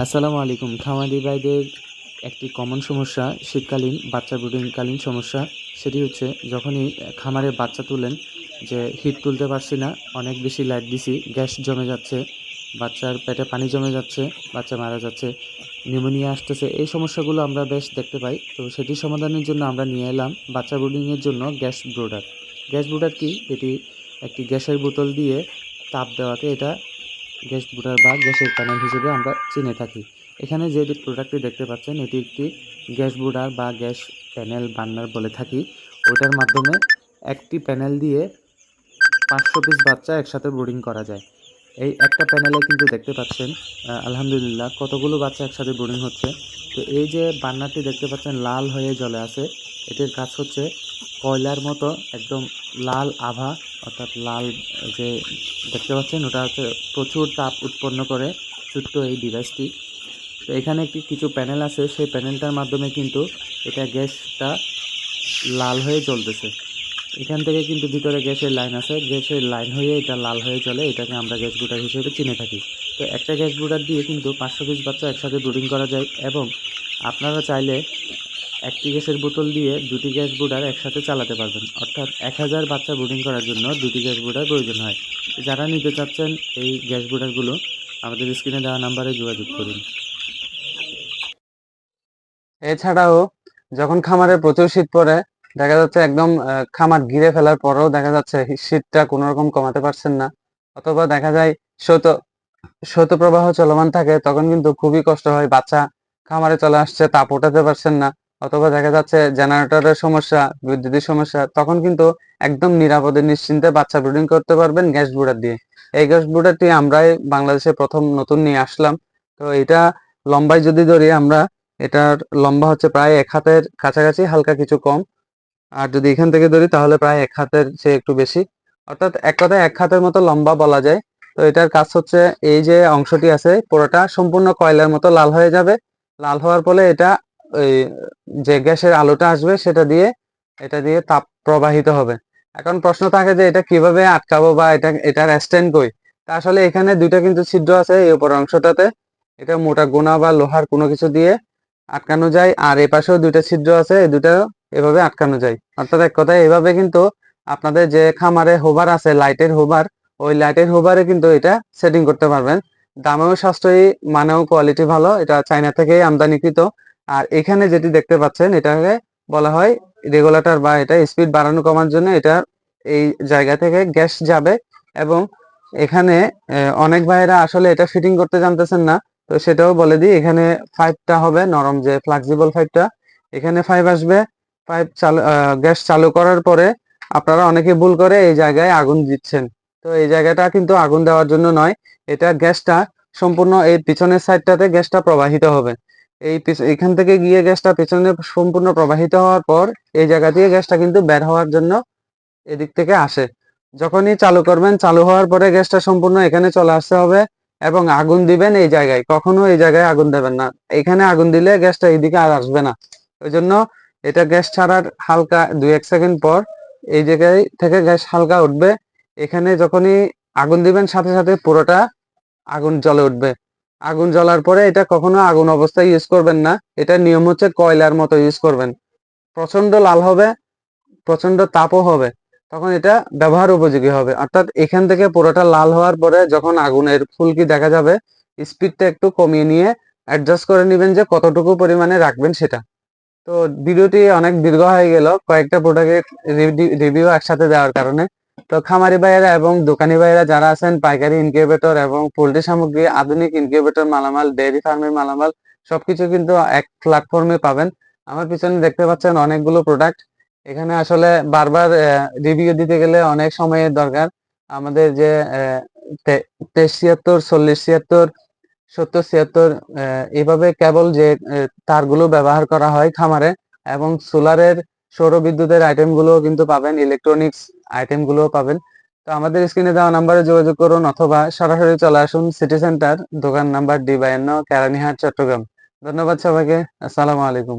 আসসালামু আলাইকুম। খামারি ভাইদের একটি কমন সমস্যা, শীতকালীন, বাচ্চা ব্রুডিংকালীন সমস্যা। সেটি হচ্ছে, যখনই খামারে বাচ্চা তুলেন, যে হিট তুলতে পারছি না, অনেক বেশি লাইট দিছি, গ্যাস জমে যাচ্ছে, বাচ্চার পেটে পানি জমে যাচ্ছে, বাচ্চা মারা যাচ্ছে নিউমোনিয়া আসতেছে, এই সমস্যাগুলো আমরা বেশ দেখতে পাই। তো সেটি সমাধানের জন্য আমরা নিয়ে এলাম বাচ্চা ব্রুডিংয়ের জন্য গ্যাস ব্রোডার। গ্যাস ব্রোডার কি? এটি একটি গ্যাসের বোতল দিয়ে তাপ দেওয়াকে এটা গ্যাস বুটার বা গ্যাসের প্যানেল হিসেবে আমরা চিনে থাকি। এখানে যে প্রোডাক্টটি দেখতে পাচ্ছেন, এটি একটি গ্যাস বুটার বা গ্যাস প্যানেল বার্নার বলে থাকি। ওটার মাধ্যমে একটি প্যানেল দিয়ে পাঁচশো পিস বাচ্চা একসাথে ব্রুডিং করা যায়। এই একটা প্যানেলে কিন্তু দেখতে পাচ্ছেন আলহামদুলিল্লাহ কতগুলো বাচ্চা একসাথে ব্রুডিং হচ্ছে। তো এই যে বার্নারটি দেখতে পাচ্ছেন, লাল হয়ে জলে আছে। এটির কাজ হচ্ছে কয়লার মতো একদম লাল আভা, অর্থাৎ লাল যে দেখতে পাচ্ছেন, ওটা হচ্ছে প্রচুর তাপ উৎপন্ন করে ছোট্ট এই ডিভাইসটি। তো এখানে একটি কিছু প্যানেল আছে, সেই প্যানেলটার মাধ্যমে কিন্তু এটা গ্যাসটা লাল হয়ে জ্বলতেছে। এখান থেকে কিন্তু ভিতরে গ্যাসের লাইন আছে, গ্যাসের লাইন হয়ে এটা লাল হয়ে চলে এটাকে আমরা গ্যাস বুটার হিসেবে চিনে থাকি। তো একটা গ্যাস বুটার দিয়ে কিন্তু পাঁচশো পিস বাচ্চা একসাথে ব্রুডিং করা যায় এবং আপনারা চাইলে একটি গ্যাসের বোতল দিয়ে দুটি গ্যাস বুডার একসাথে চালাতে পারবেন। অর্থাৎ এক হাজার বাচ্চা ব্রুডিং করার জন্য দুটি গ্যাস বুডার প্রয়োজন হয়। যারা নিতে চাচ্ছেন এই গ্যাস বুডারগুলো আমাদের স্ক্রিনে দেওয়া নাম্বারে যোগাযোগ করুন। এছাড়াও যখন খামারে প্রচুর শীত পড়ে, দেখা যাচ্ছে একদম খামার ঘিরে ফেলার পরেও দেখা যাচ্ছে শীতটা কোনো রকম কমাতে পারছেন না। অথবা দেখা যায় শৈত শৈত্যপ্রবাহ চলমান থাকে, তখন কিন্তু খুবই কষ্ট হয়, বাচ্চা খামারে চলে আসছে, তাপ ওঠাতে পারছেন না। অথবা দেখা যাচ্ছে জেনারেটরের সমস্যা, বিদ্যুতের সমস্যা, তখন কিন্তু একদম নিরাপদে, নিশ্চিন্তে বাচ্চা ব্রিডিং করতে পারবেন গ্যাস বুডার দিয়ে। এই গ্যাস বুডারটি আমরাই বাংলাদেশে প্রথম নতুন নিয়ে আসলাম। তো এটা লম্বায় যদি ধরি, আমরা এটার লম্বা হচ্ছে প্রায় এক হাতের কাছাকাছি, হালকা কিছু কম। আর যদি এখান থেকে ধরি, তাহলে প্রায় এক হাতের চেয়ে একটু বেশি। অর্থাৎ এক কথায় এক হাতের মতো লম্বা বলা যায়। তো এটার কাজ হচ্ছে, এই যে অংশটি আছে, পুরোটা সম্পূর্ণ কয়লার মতো লাল হয়ে যাবে। লাল হওয়ার ফলে এটা যে গ্যাসের আলোটা আসবে সেটা দিয়ে, এটা দিয়ে তাপ প্রবাহিত হবে। এখন প্রশ্ন থাকে যে এটা কীভাবে আটকাবো বা এটা, এটার স্ট্যান্ড কই? তা আসলে এখানে দুইটা কিন্তু ছিদ্র আছে এই উপর অংশটাতে। এটা মোটা গোনা বা লোহার কোনো কিছু দিয়ে আটকানো যায়, আর এ পাশেও দুইটা ছিদ্র আছে, এই দুটা এভাবে আটকানো যায়। অর্থাৎ এক কথায় এভাবে কিন্তু আপনাদের যে খামারে হোবার আছে, লাইটের হোবার, ওই লাইটের হোবারে কিন্তু এটা সেটিং করতে পারবেন। দামেও সাশ্রয়ী, মানেও কোয়ালিটি ভালো, এটা চায়না থেকেই আমদানিকৃত। আর এখানে যেটি দেখতে পাচ্ছেন, এটাকে বলা হয় রেগুলেটর বা এটা স্পিড বাড়ানো কমার জন্য এটা এই জায়গা থেকে গ্যাস যাবে এবং এখানে অনেক ভাইয়েরা আসলে এটা ফিটিং করতে জানতেছেন না, তো সেটাও বলে দিই, এখানে ফাইভটা হবে নরম যে ফ্লেক্সিবল ফাইভটা এখানে ফাইভ আসবে ফাইভ চালু গ্যাস চালু করার পরে আপনারা অনেকে ভুল করে এই জায়গায় আগুন দিচ্ছেন। তো এই জায়গাটা কিন্তু আগুন দেওয়ার জন্য নয়, এটা গ্যাসটা সম্পূর্ণ এই পিছনের সাইডটাতে গ্যাসটা প্রবাহিত হবে। এই এখান থেকে গিয়ে গ্যাসটা পিছনে সম্পূর্ণ প্রবাহিত হওয়ার পর এই জায়গা দিয়ে গ্যাসটা কিন্তু বের হওয়ার জন্য এদিক থেকে আসে। যখনই চালু করবেন, চালু হওয়ার পরে গ্যাসটা সম্পূর্ণ এখানে চলে আসতে হবে এবং আগুন দিবেন এই জায়গায়। কখনো এই জায়গায় আগুন দেবেন না। এখানে আগুন দিলে গ্যাসটা এইদিকে আর আসবে না। ওই জন্য এটা গ্যাস ছাড়ার হালকা দুই এক সেকেন্ড পর এই জায়গায় থেকে গ্যাস হালকা উঠবে। এখানে যখনই আগুন দিবেন, সাথে সাথে পুরোটা আগুন জ্বলে উঠবে। আগুন জ্বলার পরে এটা কখনো আগুন অবস্থায় ইউজ করবেন না। এটা নিয়ম হচ্ছে কয়লার মতো ইউজ করবেন। প্রচণ্ড লাল হবে প্রচণ্ড তাপও হবে, তখন এটা ব্যবহার উপযোগী হবে। অর্থাৎ এখান থেকে পুরোটা লাল হওয়ার পরে যখন আগুনের ফুলকি দেখা যাবে স্পিডটা একটু কমিয়ে নিয়ে অ্যাডজাস্ট করে নেবেন যে কতটুকু পরিমাণে রাখবেন সেটা। তো ভিডিওটি অনেক দীর্ঘ হয়ে গেল। কয়েকটা প্রোডাক্টের রিভিউ একসাথে দেওয়ার কারণে তো খামারি ভাইয়েরা এবং দোকানি ভাইয়েরা যারা আছেন পাইকারি ইনকিউবেটর এবং পোল্ট্রি সামগ্রী আধুনিক ইনকিউবেটর মালামাল ডেয়ারি ফার্মের মালামাল সবকিছু কিন্তু এক প্ল্যাটফর্মে পাবেন। আমার পিছনে দেখতে পাচ্ছেন অনেকগুলো প্রোডাক্ট এখানে আসলে বারবার রিভিউ দিতে গেলে অনেক সময়ের দরকার। আমাদের যে তেইশ ছিয়াত্তর চল্লিশ ছিয়াত্তর সত্তর ছিয়াত্তর আহ, এইভাবে কেবল যে তারগুলো ব্যবহার করা হয় খামারে এবং সোলারের সৌর বিদ্যুতের আইটেমগুলো কিন্তু পাবেন ইলেকট্রনিক্স আইটেমগুলো পাবেন। তো আমাদের স্ক্রিনে দেওয়া নাম্বারে যোগাযোগ করুন অথবা সরাসরি চলে আসুন সিটি সেন্টার দোকান নাম্বার ডি বায়ান্ন, কেরানীহাট, চট্টগ্রাম। ধন্যবাদ সবাইকে, আসসালামু আলাইকুম।